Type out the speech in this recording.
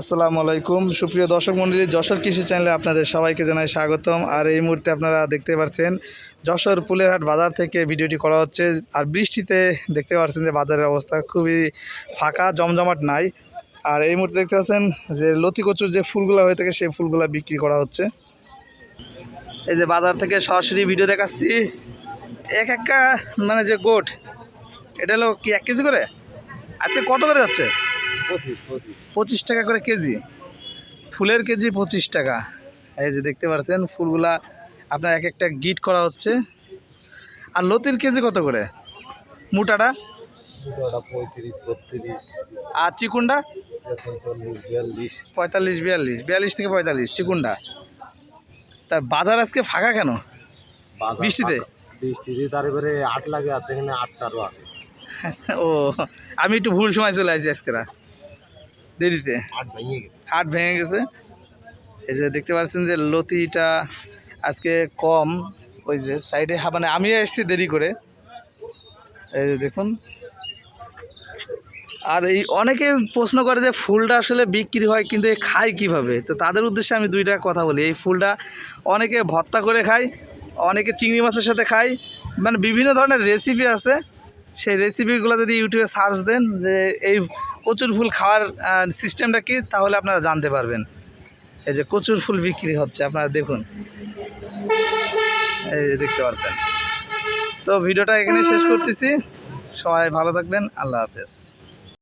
আসসালামু আলাইকুম। সুপ্রিয় দর্শক মণ্ডলী যশোর কৃষি চ্যানেলে আপনাদের সবাইকে জানাই স্বাগতম। আর এই মুহূর্তে আপনারা দেখতে পাচ্ছেন যশোর পুলেরহাট বাজার থেকে ভিডিওটি করা হচ্ছে। আর বৃষ্টিতে দেখতে পাচ্ছেন যে বাজারের অবস্থা খুবই ফাঁকা, জমজমাট নাই। আর এই মুহূর্তে দেখতে পাচ্ছেন যে লতি কচুর যে ফুলগুলো হয়ে থাকে, সেই ফুলগুলো বিক্রি করা হচ্ছে। এই যে বাজার থেকে সরাসরি ভিডিও দেখাচ্ছি। এক একটা মানে যে গোট, এটা হলো কি এক কেজি করে? আজকে কত করে যাচ্ছে? পঁচিশ টাকা করে কেজি। ফুলের কেজি পঁচিশ টাকা। এই যে দেখতে পাচ্ছেন ফুলগুলা আপনার এক একটা গিট করা হচ্ছে। আর লতির কেজি কত করে? মোটাটা? আর চিকুনটা? পঁয়তাল্লিশ বিয়াল্লিশ। বিয়াল্লিশ। থেকে পঁয়তাল্লিশ চিকুনটা। তা বাজার আজকে ফাঁকা কেন? বৃষ্টিতে? বৃষ্টিতে তারপরে আট লাগে আর এখানে আটটারও আগে ও আমি একটু ভুল সময় চলে আসছি আজকেরা। দেরিতে? হাট ভেঙে গেছে। এই যে দেখতে পাচ্ছেন যে লতিটা আজকে কম ওই যে সাইডে মানে আমি এসেছি দেরি করে। এই যে দেখুন। আর এই অনেকে প্রশ্ন করে যে ফুলটা আসলে বিক্রি হয় কিন্তু এ খায় কীভাবে? তো তাদের উদ্দেশ্যে আমি দুইটা কথা বলি। এই ফুলটা অনেকে ভর্তা করে খায় অনেকে চিংড়ি মাছের সাথে খায় মানে বিভিন্ন ধরনের রেসিপি আছে। সেই রেসিপিগুলো যদি ইউটিউবে সার্চ দেন যে এই কচুর ফুল খাওয়ার সিস্টেমটা কি, তাহলে আপনারা জানতে পারবেন। এই যে কচুর ফুল বিক্রি হচ্ছে, আপনারা দেখুন। এই দেখতে পাচ্ছেন তো ভিডিওটা এখানে শেষ করতেছি। সবাই ভালো থাকবেন। আল্লাহ হাফেজ।